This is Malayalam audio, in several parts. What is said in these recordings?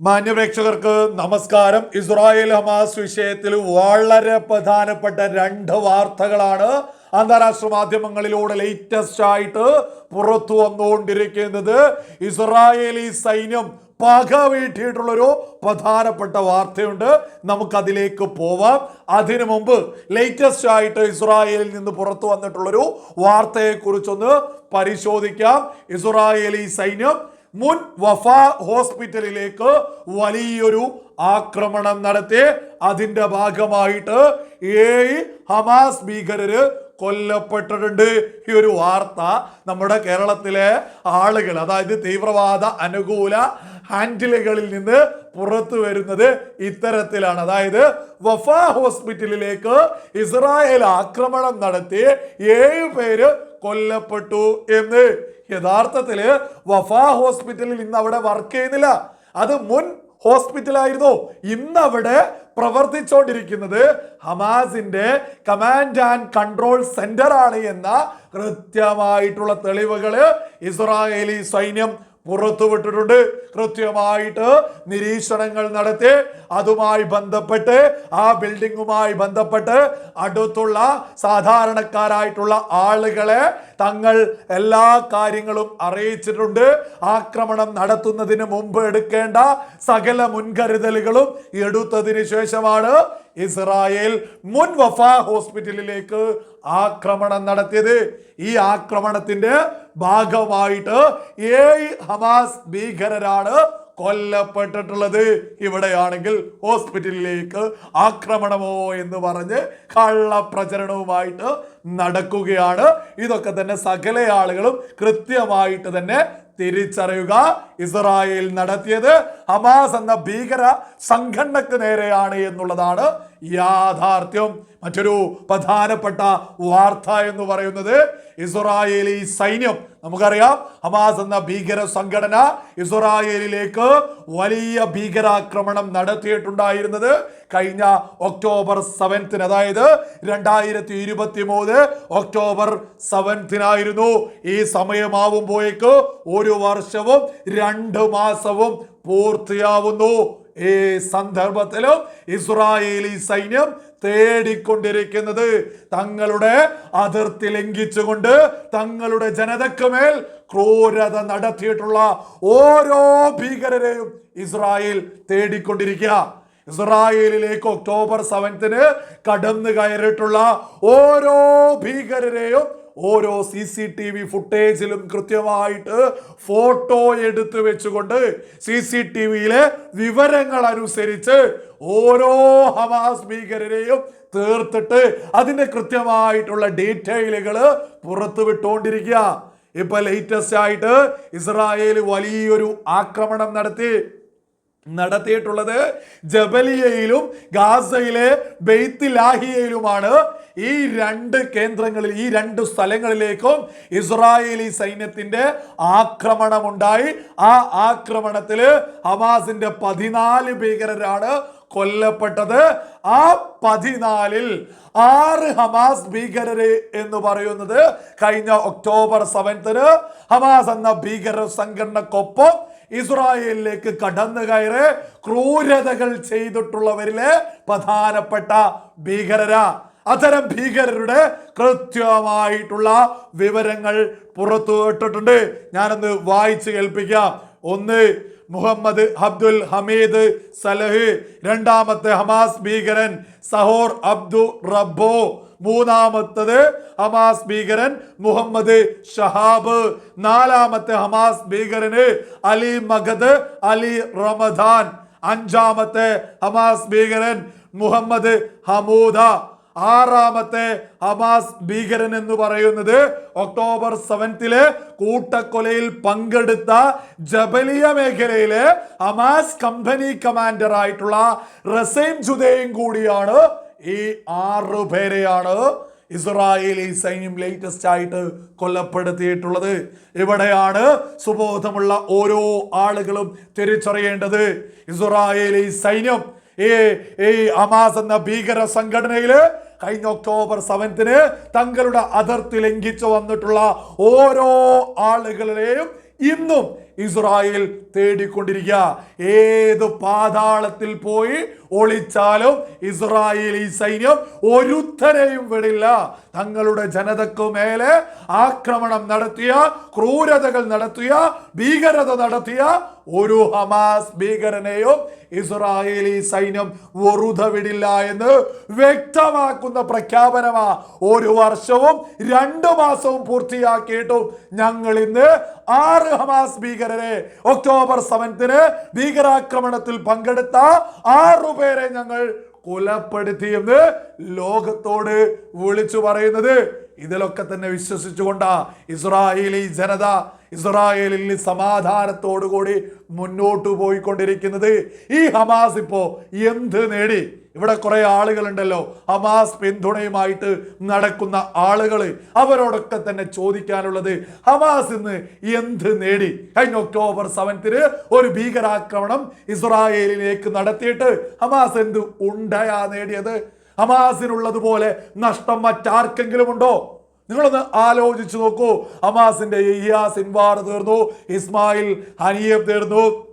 മാന്യപ്രേക്ഷകർക്ക് നമസ്കാരം. ഇസ്രായേൽ ഹമാസ് വിഷയത്തിൽ വളരെ പ്രധാനപ്പെട്ട രണ്ട് വാർത്തകളാണ് അന്താരാഷ്ട്ര മാധ്യമങ്ങളിലൂടെ ലേറ്റസ്റ്റ് ആയിട്ട് പുറത്തു വന്നുകൊണ്ടിരിക്കുന്നത്. ഇസ്രായേലി സൈന്യം പക വീട്ടിയിട്ടുള്ളൊരു പ്രധാനപ്പെട്ട വാർത്തയുണ്ട്. നമുക്കതിലേക്ക് പോവാം. അതിനു മുമ്പ് ലേറ്റസ്റ്റ് ആയിട്ട് ഇസ്രായേലിൽ നിന്ന് പുറത്തു വന്നിട്ടുള്ളൊരു വാർത്തയെക്കുറിച്ചൊന്ന് പരിശോധിക്കാം. ഇസ്രായേലി സൈന്യം മുൻ വഫ ഹോസ്പിറ്റലിലേക്ക് വലിയൊരു ആക്രമണം നടത്തി. അതിന്റെ ഭാഗമായിട്ട് ഏഴ് ഹമാസ് ഭീകരര് കൊല്ലപ്പെട്ടിട്ടുണ്ട്. ഈ ഒരു വാർത്ത നമ്മുടെ കേരളത്തിലെ ആളുകൾ അതായത് തീവ്രവാദ അനുകൂല ഹാൻഡിലുകളിൽ നിന്ന് പുറത്തു വരുന്നത് ഇത്തരത്തിലാണ്. അതായത് വഫ ഹോസ്പിറ്റലിലേക്ക് ഇസ്രായേൽ ആക്രമണം നടത്തി ഏഴ് പേര് കൊല്ലപ്പെട്ടു എന്ന് യഥാർത്ഥത്തിൽ വഫാ ഹോസ്പിറ്റലിൽ ഇന്ന് അവിടെ വർക്ക് ചെയ്യുന്നില്ല. അത് മുൻ ഹോസ്പിറ്റലായിരുന്നു. ഇന്ന് അവിടെ പ്രവർത്തിച്ചുകൊണ്ടിരിക്കുന്നത് ഹമാസിന്റെ കമാൻഡ് ആൻഡ് കൺട്രോൾ സെന്റർ ആണ് എന്ന കൃത്യമായിട്ടുള്ള തെളിവുകൾ ഇസ്രായേലി സൈന്യം പുറത്തുവിട്ടിട്ടുണ്ട് കൃത്യമായിട്ട് നിരീക്ഷണങ്ങൾ നടത്തി അതുമായി ബന്ധപ്പെട്ട് ആ ബിൽഡിങ്ങുമായി ബന്ധപ്പെട്ട് അടുത്തുള്ള സാധാരണക്കാരായിട്ടുള്ള ആളുകളെ തങ്ങൾ എല്ലാ കാര്യങ്ങളും അറിയിച്ചിട്ടുണ്ട്. ആക്രമണം നടത്തുന്നതിന് മുമ്പ് എടുക്കേണ്ട സകല മുൻകരുതലുകളും എടുത്തതിന് ശേഷമാണ് ഇസ്രായേൽ മുൻ വഫ ഹോസ്പിറ്റലിലേക്ക് ആക്രമണം നടത്തിയത്. ഈ ആക്രമണത്തിന്റെ ഭാഗമായിട്ട് ഏഴ് ഹമാസ് ഭീകരരാണ് കൊല്ലപ്പെട്ടിട്ടുള്ളത്. ഇവിടെയാണെങ്കിൽ ഹോസ്പിറ്റലിലേക്ക് ആക്രമണമോ എന്ന് പറഞ്ഞ് കള്ളപ്രചരണവുമായിട്ട് നടക്കുകയാണ്. ഇതൊക്കെ തന്നെ സകല ആളുകളും കൃത്യമായിട്ട് തന്നെ തിരിച്ചറിയുക. ഇസ്രായേൽ നടത്തിയത് ഹമാസ് എന്ന ഭീകര സംഘടനക്ക് നേരെയാണ് എന്നുള്ളതാണ് യാഥാർത്ഥ്യം. മറ്റൊരു പ്രധാനപ്പെട്ട വാർത്ത എന്ന് പറയുന്നത് ഇസ്രായേലി സൈന്യം. നമുക്കറിയാം ഹമാസ് എന്ന ഭീകര സംഘടന ഇസ്രായേലിലേക്ക് വലിയ ഭീകരാക്രമണം നടത്തിയിട്ടുണ്ടായിരുന്നത് കഴിഞ്ഞ ഒക്ടോബർ സെവൻത്തിന് അതായത് രണ്ടായിരത്തി ഇരുപത്തി മൂന്ന് ഒക്ടോബർ സെവൻത്തിനായിരുന്നു ഈ സമയമാവുമ്പോഴേക്ക് ഒരു വർഷവും രണ്ട് മാസവും പൂർത്തിയാവുന്നു. ഈ സന്ദർഭത്തിലും ഇസ്രായേലി സൈന്യം തേടിക്കൊണ്ടിരിക്കുന്നത്. തങ്ങളുടെ അതിർത്തി ലംഘിച്ചുകൊണ്ട് തങ്ങളുടെ ജനതയ്ക്ക് മേൽ ക്രൂരത നടത്തിയിട്ടുള്ള ഓരോ ഭീകരരെയും ഇസ്രായേൽ തേടിക്കൊണ്ടിരിക്കുക. ഇസ്രായേലിലേക്ക് ഒക്ടോബർ സെവൻത്തിന് കടന്നു കയറിയിട്ടുള്ള ഓരോ ഭീകരരെയും ഓരോ സി സി ടി വി ഫുട്ടേജിലും കൃത്യമായിട്ട് ഫോട്ടോ എടുത്ത് വെച്ചുകൊണ്ട് സി സി ടി വിയിലെ വിവരങ്ങൾ അനുസരിച്ച് ഓരോ ഹവാസ് ഭീകരരെയും തീർത്തിട്ട് അതിന്റെ കൃത്യമായിട്ടുള്ള ഡീറ്റെയിലുകൾ പുറത്തു വിട്ടുകൊണ്ടിരിക്കുക ഇപ്പൊ ലേറ്റസ്റ്റ് ആയിട്ട് ഇസ്രായേൽ വലിയൊരു ആക്രമണം നടത്തി. നടത്തിയിട്ടുള്ളത് ജബലിയയിലും ഗാസയിലെ ബെയ്ത്തിലാഹിയയിലുമാണ്. ഈ രണ്ട് കേന്ദ്രങ്ങളിൽ ഈ രണ്ട് സ്ഥലങ്ങളിലേക്കും ഇസ്രായേലി സൈന്യത്തിന്റെ ആക്രമണമുണ്ടായി. ആ ആക്രമണത്തിൽ ഹമാസിന്റെ പതിനാല് ഭീകരരാണ് കൊല്ലപ്പെട്ടത്. ആ പതിനാലിൽ ആറ് ഹമാസ് ഭീകരരെ എന്ന് പറയുന്നത് കഴിഞ്ഞ ഒക്ടോബർ സെവൻത്തിന് ഹമാസ് എന്ന ഭീകര സംഘടനക്കൊപ്പം ഇസ്രായേലിലേക്ക് കടന്നു കയറി ക്രൂരതകൾ ചെയ്തിട്ടുള്ളവരിലെ പ്രധാനപ്പെട്ട ഭീകരരാ. അത്തരം ഭീകരരുടെ കൃത്യമായിട്ടുള്ള വിവരങ്ങൾ പുറത്തു വിട്ടിട്ടുണ്ട് ഞാനൊന്ന് വായിച്ച് കേൾപ്പിക്കാം. ഒന്ന് മുഹമ്മദ് അബ്ദുൽ ഹമീദ് സലഹ്. രണ്ടാമത്തെ ഹമാസ് ഭീകരൻ സഹോർ അബ്ദു റബ്ബോ. മൂന്നാമത്തത് ഹമാസ് ഭീകരൻ മുഹമ്മദ് ഷഹാബ്. നാലാമത്തെ ഹമാസ് ഭീകരന് അലി മഗദ് അലി റമദാൻ. അഞ്ചാമത്തെ ഹമാസ് ഭീകരൻ മുഹമ്മദ് ഹമൂദ. ആറാമത്തെ ഹമാസ് ഭീകരൻ എന്ന് പറയുന്നത് ഒക്ടോബർ സെവൻത്തിലെ കൂട്ടക്കൊലയിൽ പങ്കെടുത്ത ജബലിയ മേഖലയിലെ ഹമാസ് കമ്പനി കമാൻഡർ ആയിട്ടുള്ള റസൈൻ ജുദയും കൂടിയാണ് ഈ ആറ് പേരെയാണ് ഇസ്രായേലി സൈന്യം ലേറ്റസ്റ്റ് ആയിട്ട് കൊല്ലപ്പെടുത്തിയിട്ടുള്ളത്. ഇവിടെയാണ് സുബോധമുള്ള ഓരോ ആളുകളും തിരിച്ചറിയേണ്ടത്. ഇസ്രായേലി സൈന്യം ഈ ഈ അമാസ് എന്ന ഭീകര സംഘടനയിൽ കഴിഞ്ഞ ഒക്ടോബർ സെവൻത്തിന് തങ്ങളുടെ അതിർത്തി ലംഘിച്ചു വന്നിട്ടുള്ള ഓരോ ആളുകളെയും ഇന്നും ഇസ്രായേൽ തേടിക്കൊണ്ടിരിക്കുക ഏത് പാതാളത്തിൽ പോയി ഒളിച്ചാലും ഇസ്രായേലി സൈന്യം ഒരുത്തരെയും വിടില്ല. തങ്ങളുടെ ജനതക്കു മേലെ ആക്രമണം നടത്തിയ ക്രൂരതകൾ നടത്തിയ ഭീകരത നടത്തിയ ഒരു ഹമാസ് ഭീകരനെയും ഇസ്രായേലി സൈന്യം വെറുതെ വിടില്ല എന്ന് വ്യക്തമാക്കുന്ന പ്രഖ്യാപനമാ ഒരു വർഷവും രണ്ടു മാസവും പൂർത്തിയാക്കിയിട്ടും ഞങ്ങൾ ഇന്ന് ആറ് ഹമാസ് ഭീകരരെ ഒക്ടോബർ സെവൻത്തിന് ഭീകരാക്രമണത്തിൽ പങ്കെടുത്ത ആറു പേരെ ഞങ്ങൾ കൊലപ്പെടുത്തിയെന്ന് ലോകത്തോട് വിളിച്ചു പറയുന്നത്. ഇതിലൊക്കെ തന്നെ വിശ്വസിച്ചുകൊണ്ടാ ഇസ്രായേലി ജനത ഇസ്രായേലിൽ സമാധാനത്തോടുകൂടി മുന്നോട്ട് പോയിക്കൊണ്ടിരിക്കുന്നത്. ഈ ഹമാസ് ഇപ്പോ എന്ത് നേടി? ഇവിടെ കുറെ ആളുകളുണ്ടല്ലോ. ഹമാസ് പിന്തുണയുമായിട്ട് നടക്കുന്ന ആളുകൾ അവരോടൊക്കെ തന്നെ ചോദിക്കാനുള്ളത് ഹമാസ് ഇന്ന് എന്ത് നേടി? കഴിഞ്ഞ ഒക്ടോബർ സെവൻത്തിന് ഒരു ഭീകരാക്രമണം ഇസ്രായേലിലേക്ക് നടത്തിയിട്ട് ഹമാസ് എന്ത് ഉണ്ടയാ നേടിയത്? ഹമാസിനുള്ളതുപോലെ നഷ്ടം മറ്റാർക്കെങ്കിലും ഉണ്ടോ? നിങ്ങളൊന്ന് ആലോചിച്ചു നോക്കൂ. അമാസിന്റെ ഇഹിയ ഇൻവാർ തീർന്നു. ഇസ്മായിൽ ഹനിയബ് തീർന്നു.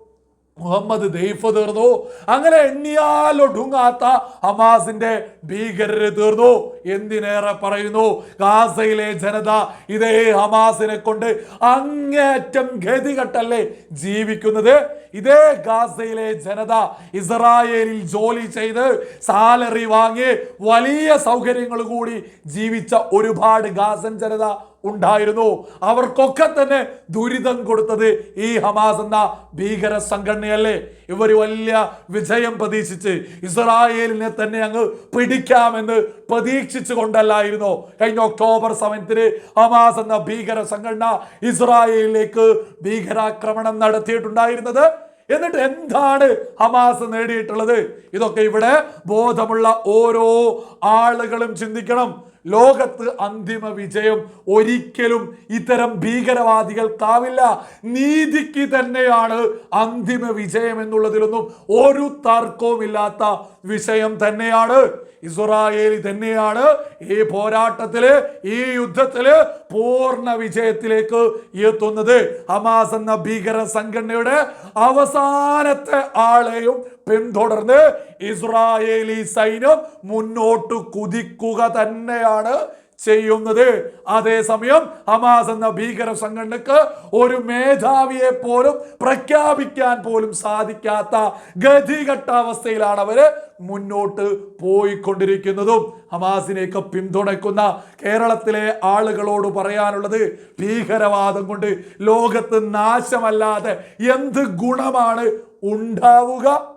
മുഹമ്മദ് ദൈഫ് തീർന്നു. അങ്ങനെ എണ്ണിയാലൊടുങ്ങാത്ത ഹമാസിന്റെ ഭീകരര് തീർന്നു. എന്തിനേറെ പറയുന്നു? ഗാസയിലെ ജനത ഇതേ ഹമാസിനെ കൊണ്ട് അങ്ങേറ്റം ഗതികെട്ടല്ലേ ജീവിക്കുന്നത്? ഇതേ ഗാസയിലെ ജനത ഇസ്രായേലിൽ ജോലി ചെയ്ത് സാലറി വാങ്ങി വലിയ സൗകര്യങ്ങൾ കൂടി ജീവിച്ച ഒരുപാട് ഗാസൻ ജനത ഉണ്ടായിരുന്നു. അവർക്കൊക്കെ തന്നെ ദുരിതം കൊടുത്തത് ഈ ഹമാസ് എന്ന ഭീകര സംഘടനയല്ലേ? ഇവർ വലിയ വിജയം പ്രതീക്ഷിച്ച് ഇസ്രായേലിനെ തന്നെ അങ്ങ് പിടിക്കാമെന്ന് പ്രതീക്ഷിച്ചു കൊണ്ടല്ലായിരുന്നു കഴിഞ്ഞ ഒക്ടോബർ സെവൻത്തിന് ഹമാസ് എന്ന ഭീകര സംഘടന ഇസ്രായേലിലേക്ക് ഭീകരാക്രമണം നടത്തിയിട്ടുണ്ടായിരുന്നത്. എന്നിട്ട് എന്താണ് ഹമാസ് നേടിയിട്ടുള്ളത്? ഇതൊക്കെ ഇവിടെ ബോധമുള്ള ഓരോ ആളുകളും ചിന്തിക്കണം. ലോകത്ത് അന്തിമ വിജയം ഒരിക്കലും ഇത്തരം ഭീകരവാദികൾക്കാവില്ല. നീതിക്ക് തന്നെയാണ് അന്തിമ വിജയം എന്നുള്ളതിലൊന്നും ഒരു തർക്കവുമില്ലാത്ത വിഷയം തന്നെയാണ്. ഇസ്രായേൽ തന്നെയാണ് ഈ പോരാട്ടത്തിൽ ഈ യുദ്ധത്തിൽ പൂർണ വിജയത്തിലേക്ക് എത്തുന്നത്. ഹമാസ് എന്ന ഭീകര സംഘടനയുടെ അവസാനത്തെ ആളെയും പിന്തുടർന്ന് ഇസ്രായേലി സൈന്യം മുന്നോട്ട് കുതിക്കുക തന്നെയാണ്. ചെയ്യുന്നത്. അതേസമയം ഹമാസ് എന്ന ഭീകര സംഘടനക്ക് ഒരു മേധാവിയെ പോലും പ്രഖ്യാപിക്കാൻ പോലും സാധിക്കാത്ത ഗതികെട്ട അവസ്ഥയിലാണ് അവർ മുന്നോട്ട് പോയിക്കൊണ്ടിരിക്കുന്നതും. ഹമാസിനെയൊക്കെ പിന്തുണയ്ക്കുന്ന കേരളത്തിലെ ആളുകളോട് പറയാനുള്ളത് ഭീകരവാദം കൊണ്ട് ലോകത്ത് നാശമല്ലാതെ എന്ത് ഗുണമാണ് ഉണ്ടാവുക?